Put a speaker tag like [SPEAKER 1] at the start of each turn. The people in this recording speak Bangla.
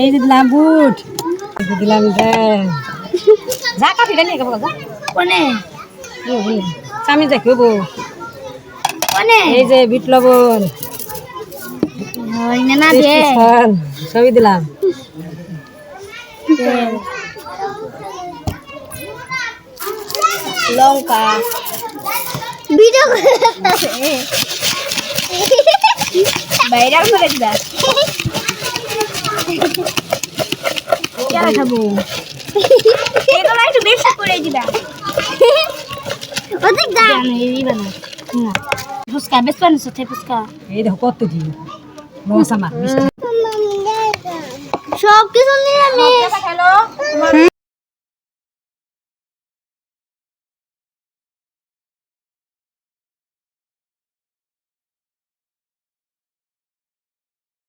[SPEAKER 1] এই যে দিলাম বুট। এই যে দিলাম যা নিয়ে গেবো যা
[SPEAKER 2] কোনে?
[SPEAKER 1] স্বামী খেবো
[SPEAKER 2] কোনে?
[SPEAKER 1] এই যে বিট লবণ।
[SPEAKER 2] না না
[SPEAKER 1] টেস্টি
[SPEAKER 2] দে
[SPEAKER 1] ফল। সবই দিলাম।
[SPEAKER 2] লঙ্কা। ভিডিও বাইরে করে দিবা? কেন খাব? এগুলো একটু বেশি করে দিবা। অধিক দাম দিবা না। না। ফুচকা বেশ পানি সাথে ফুচকা?
[SPEAKER 1] এই দেখো কত কি মশা মা
[SPEAKER 2] সব কিছু নিয়ে